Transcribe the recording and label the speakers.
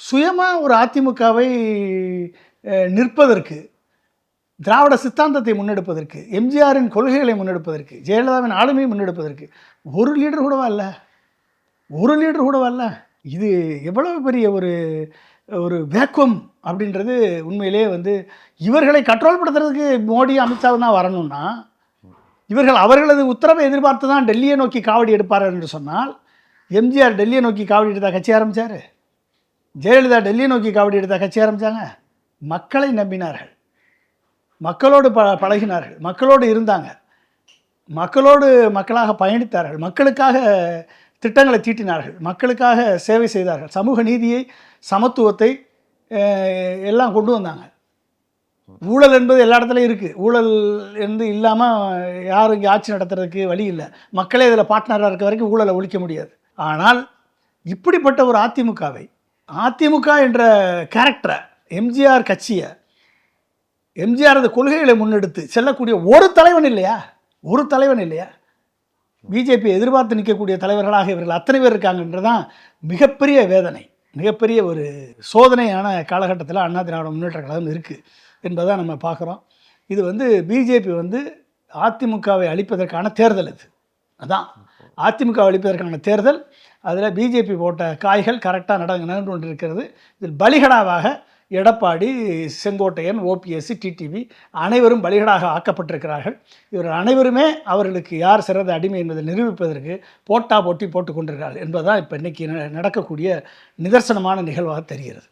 Speaker 1: சுயமாக ஒரு அதிமுகவை நிற்பதற்கு திராவிட சித்தாந்தத்தை முன்னெடுப்பதற்கு எம்ஜிஆரின் கொள்கைகளை முன்னெடுப்பதற்கு ஜெயலலிதாவின் ஆளுமையை முன்னெடுப்பதற்கு ஒரு லீடர் கூடவா இல்லை? ஒரு லீடர் கூடவா இல்லை? இது எவ்வளவு பெரிய ஒரு ஒரு வேக்குவம் அப்படின்றது உண்மையிலே வந்து இவர்களை கண்ட்ரோல் படுத்துறதுக்கு மோடி அமித்ஷா தான் வரணும்னா இவர்கள் அவர்களது உத்தரவை எதிர்பார்த்து தான் டெல்லியை நோக்கி காவடி எடுப்பார்கள் என்று சொன்னால் எம்ஜிஆர் டெல்லியை நோக்கி காவடி எடுத்தா கட்சி ஆரம்பித்தார் ஜெயலலிதா டெல்லி நோக்கி காவடி எடுத்த கட்சி ஆரம்பித்தாங்க மக்களை நம்பினார்கள். மக்களோடு ப பழகினார்கள். மக்களோடு இருந்தாங்க. மக்களோடு மக்களாக பயணித்தார்கள். மக்களுக்காக திட்டங்களை தீட்டினார்கள். மக்களுக்காக சேவை செய்தார்கள். சமூக நீதியை சமத்துவத்தை எல்லாம் கொண்டு வந்தாங்க. ஊழல் என்பது எல்லா இடத்துலையும் இருக்குது ஊழல் என்று இல்லாமல் யாரும் இங்கே ஆட்சி நடத்துறதுக்கு வழி இல்லை. மக்களே இதில் பார்ட்னராக இருக்க வரைக்கும் ஊழலை ஒழிக்க முடியாது. ஆனால் இப்படிப்பட்ட ஒரு அதிமுகவை அதிமுக என்ற கேரக்டரை எம்ஜிஆர் கட்சியை எம்ஜிஆரது கொள்கைகளை முன்னெடுத்து செல்லக்கூடிய ஒரு தலைவன் இல்லையா? ஒரு தலைவன் இல்லையா? பிஜேபி எதிர்பார்த்து நிற்கக்கூடிய தலைவர்களாக இவர்கள் அத்தனை பேர் இருக்காங்கன்றதான் மிகப்பெரிய வேதனை மிகப்பெரிய ஒரு சோதனையான காலகட்டத்தில் அண்ணா திராவிட முன்னேற்ற கழகம் இருக்குது என்பதை நம்ம பார்க்குறோம். இது வந்து பிஜேபி வந்து அதிமுகவை அழிப்பதற்கான தேர்தல் இது. அதான். அதிமுக அழிப்பதற்கான தேர்தல் அதில் பிஜேபி போட்ட காய்கள் கரெக்டாக நட நடந்து கொண்டிருக்கிறது. இதில் பலிகடாவாக எடப்பாடி செங்கோட்டையன் ஓபிஎஸ்சி டிடிவி அனைவரும் பலிகடாக ஆக்கப்பட்டிருக்கிறார்கள். இவர் அனைவருமே அவர்களுக்கு யார் சிறந்த அடிமை என்பதை நிரூபிப்பதற்கு போட்டா போட்டி போட்டு கொண்டிருக்கிறார்கள் என்பதுதான் இப்போ இன்றைக்கி ந- நடக்கக்கூடிய நிதர்சனமான நிகழ்வாக தெரிகிறது.